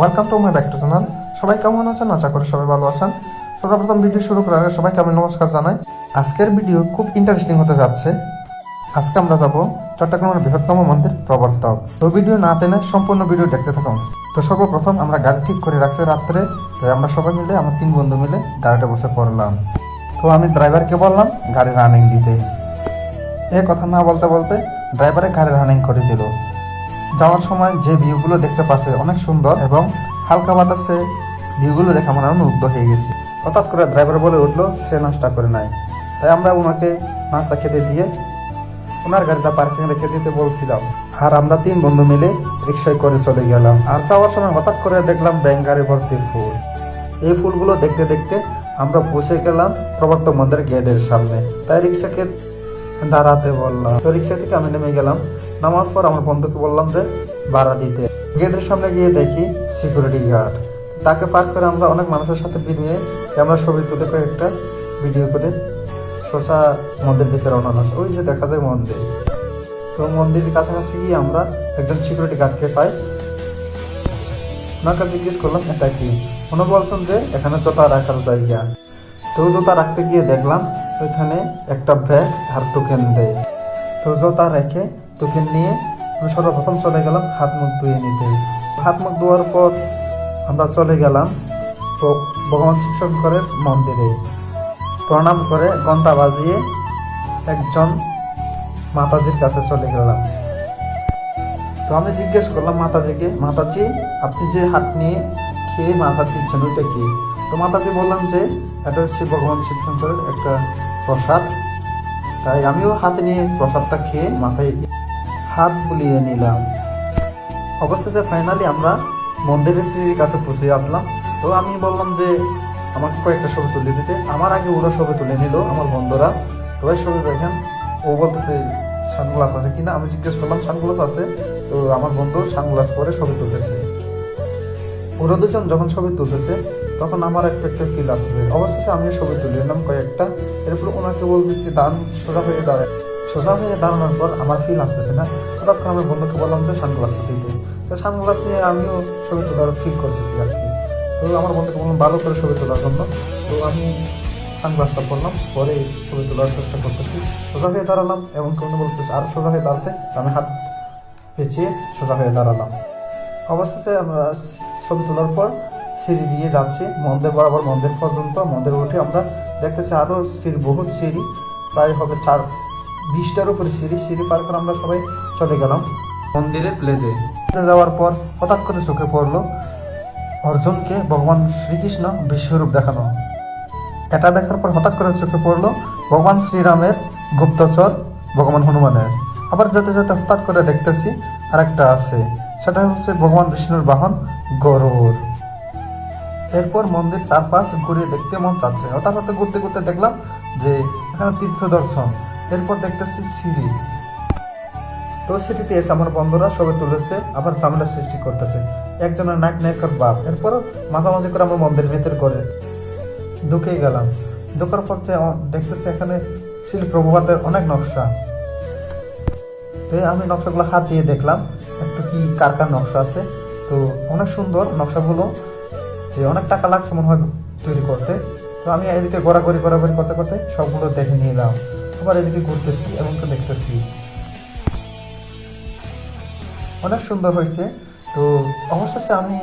Welcome to my back to channel সবাই কেমন আছেন? আশা করি সবাই ভালো আছেন। সর্বপ্রথম ভিডিও শুরু করার আগে সবাইকে আমি নমস্কার জানাই। আজকের ভিডিও খুব ইন্টারেস্টিং হতে যাচ্ছে। আজকে আমরা যাব চট্টগ্রামের বৃহত্তম মন্দির প্রবর্তক। তো ভিডিও না টেনে সম্পূর্ণ ভিডিও দেখতে থাকুন। তো সর্বপ্রথম আমরা গাড়ি ঠিক করে রাখছি রাত্রে। তো আমরা সবাই মিলে, আমরা তিন বন্ধু মিলে গাড়িটা বসে পড়লাম। তো আমি ড্রাইভারকে বললাম, গাড়ি রানিং দিতে। এ কথা না বলতে বলতে ড্রাইভারে গাড়ি রানিং করে দিল। যাওয়ার সময় যে ভিউগুলো দেখতে পাচ্ছে অনেক সুন্দর এবং হালকা বাতাসে ভিউগুলো দেখে আমরা মুগ্ধ হয়ে গেছি। হঠাৎ করে ড্রাইভার বলে উঠল, সে নাস্তা করে নাই। তাই আমরা ওনাকে নাস্তা খেতে দিয়ে ওনার গাড়িটা পার্কিং রেখে দিতে বলছিলাম। আর আমরা তিন বন্ধু মিলে রিক্সায় করে চলে গেলাম। আর যাওয়ার সময় হঠাৎ করে দেখলাম ব্যাঙ্গারে ভর্তি ফুল। এই ফুলগুলো দেখতে দেখতে আমরা বসে গেলাম প্রবর্তক মন্দির গেটের সামনে। তাই রিক্সাকে দাঁড়াতে বললাম। তো রিক্সা থেকে আমি নেমে গেলাম। নামার পর আমার বন্ধুকে বললাম যে, ভাড়া দিতে। গেটের সামনে গিয়ে দেখি সিকিউরিটি গার্ড তাকে পার করে আমরা অনেক মানুষের সাথে বেরিয়ে আমরা ছবি তুলে একটা ভিডিও করে শশা মন্দির দিকে রওনা হলাম। ওই যে দেখা যায় মন্দির। তো মন্দিরের কাছাকাছি গিয়ে আমরা একজন সিকিউরিটি গার্ডকে পাই। ওনার কাছে জিজ্ঞেস করলাম, এটা কি? উনি বলছেন যে, এখানে জোতা রাখার জায়গা। তো জোতা রাখতে গিয়ে দেখলাম ওইখানে একটা ব্যাগ আর টোকেন দেয়। তো জোতা রেখে টোকেন নিয়ে আমি সর্বপ্রথম চলে গেলাম হাত মুখ ধুয়ে নিতে। হাত মুখ ধোয়ার পর আমরা চলে গেলাম ভগবান শিবশঙ্করের মন্দিরে। প্রণাম করে ঘণ্টা বাজিয়ে একজন মাতাজির কাছে চলে গেলাম। তো আমি জিজ্ঞেস করলাম, মাতাজিকে, মাতাজি, আপনি যে হাত নিয়ে খেয়ে মাথা দিচ্ছেন, ওইটা কি? তো মাতাজি বললাম যে, এটা হচ্ছে ভগবান শিবশঙ্করের একটা প্রসাদ। তাই আমিও হাতে নিয়ে প্রসাদটা খেয়ে মাথায় হাত বুলিয়ে নিলাম। অবশেষে ফাইনালি আমরা মন্দিরের শ্রীর কাছে পৌঁছে আসলাম। তো আমি বললাম যে, আমাকে কয়েকটা ছবি তুলে দিতে। আমার আগে ওরা ছবি তুলে নিল, আমার বন্ধুরা। তো ওই ছবি দেখেন, ও বলতেছে, সানগ্লাস আছে কিনা? আমি জিজ্ঞেস করলাম, সানগ্লাস আছে? তো আমার বন্ধু সানগ্লাস পরে ছবি তুলতেছে। ওরা দুজন যখন ছবি তুলতেছে তখন আমার একটা একটা ফিল আসছে অবশেষে আমি ছবি তুলে নিলাম কয়েকটা। এরপর ওনাকে বলতেছি দান সোজা হয়ে দাঁড়ায় সোজা হয়ে দাঁড়ানোর পর আমার ফিল আসতেছে না। তখন আমি বন্ধুকে বললাম যে সানগ্লাস দিতে। তো সানগ্লাস নিয়ে আমিও ছবি তোলার ফিল করতেছি আর কি। তো আমার বন্ধুকে বললাম, ভালো করে ছবি তোলার জন্য। তো আমি সানগ্লাসটা পরলাম পরে ছবি তোলার চেষ্টা করতেছি। সোজা হয়ে দাঁড়ালাম এবং কোনো বলছে আর সোজা হয়ে দাঁড়াতে? আমি হাত পেঁচিয়ে সোজা হয়ে দাঁড়ালাম। অবশেষে আমরা ছবি তোলার পর সিঁড়ি দিয়ে যাচ্ছি। মন্দির বরাবর মন্দির পর্যন্ত। মন্দির উঠে আমরা দেখতেছি আরও সিঁড়ি বহু সিঁড়ি, প্রায় হবে চার, বিশটার উপরে সিঁড়ি। সিঁড়ি পার করে আমরা সবাই চলে গেলাম মন্দিরের প্লেজে যাওয়ার পর হঠাৎ করে চোখে পড়ল অর্জুনকে ভগবান শ্রীকৃষ্ণ বিশ্বরূপ দেখানো। এটা দেখার পর হঠাৎ করে চোখে পড়ল ভগবান শ্রীরামের গুপ্তচর, ভগবান হনুমানের। আবার যেতে যেতে হঠাৎ করে দেখতেছি আরেকটা আছে। সেটা হচ্ছে ভগবান বিষ্ণুর বাহন গরুর। এরপর মন্দির চারপাশ ঘুরে দেখতে মন চাচ্ছে। হঠাৎ হঠাৎ ঘুরতে ঘুরতে দেখলাম যে এখানে তীর্থ দর্শন এরপর দেখতেছি সিঁড়ি। তো সিঁড়িতে এসে আমার বন্ধুরা সবে তুলেছে, আবার ঝামেলা সৃষ্টি করতেছে। একজনের নাক নায়কের বাপ। এরপর মাঝামাঝি করে আমরা মন্দিরের ভিতর করে ঢুকে গেলাম। ঢোকার পর যে দেখতেছি এখানে শিল প্রভুপাতের অনেক নকশা। তো আমি নকশাগুলো হাত দিয়ে দেখলাম, একটু কি কার কার নকশা আছে। তো অনেক সুন্দর নকশাগুলো যে অনেক টাকা লাগছে মনে হয় তৈরি করতে। তো আমি এদিকে ঘোরাঘুরি ঘোরাঘুরি করতে করতে সবগুলো দেখে নিলাম। আবার এদিকে ঘুরতেছি এবং তো দেখতেছি। অনেক সুন্দর হয়েছে। তো অবশেষে আমি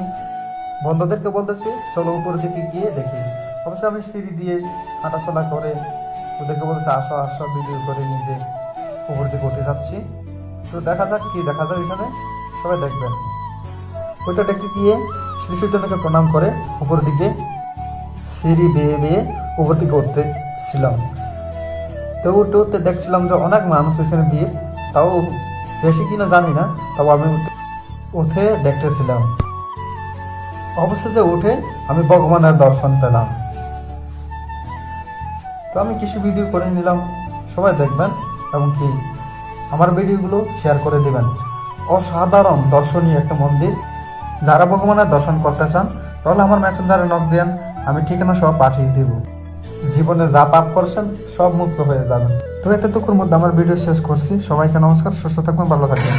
বন্ধুদেরকে বলতেছি, চলো উপরের দিকে গিয়ে দেখি। অবশ্যই আমি সিঁড়ি দিয়ে হাঁটাচলা করে ওদেরকে বলতেছি, আসো আসো ভিডিও করে নিজে উপর দিকে উঠে যাচ্ছি। তো দেখা যাক কি দেখা যাক এখানে। সবাই দেখবেন। ওইটা দেখতে গিয়ে চৈতন্যকে প্রণাম করে উপর দিকে সিঁড়ি বেয়ে বেয়ে উপর দিকে উঠতে ছিলাম। তো উঠতে উঠতে দেখছিলাম যে অনেক মানুষ ওইখানে ভিড়, তাও বেশি কিনা জানি না, তাও আমি উঠে দেখতেছিলাম অবশেষে উঠে আমি ভগবানের দর্শন পেলাম। তো আমি কিছু ভিডিও করে নিলাম, সবাই দেখবেন এবং কি আমার ভিডিওগুলো শেয়ার করে দিবেন। অসাধারণ দর্শনীয় একটা মন্দির। যারা ভগবানের দর্শন করতে চান, তাহলে আমার মেসেঞ্জারে নক দেন আমি ঠিকানা সব পাঠিয়ে দিব। জীবনে যা পাপ করছেন, সব মুক্ত হয়ে যাবেন। তো এতটুকুর মধ্যে আমার ভিডিও শেষ করছি। সবাইকে নমস্কার, সুস্থ থাকবেন, ভালো থাকবেন।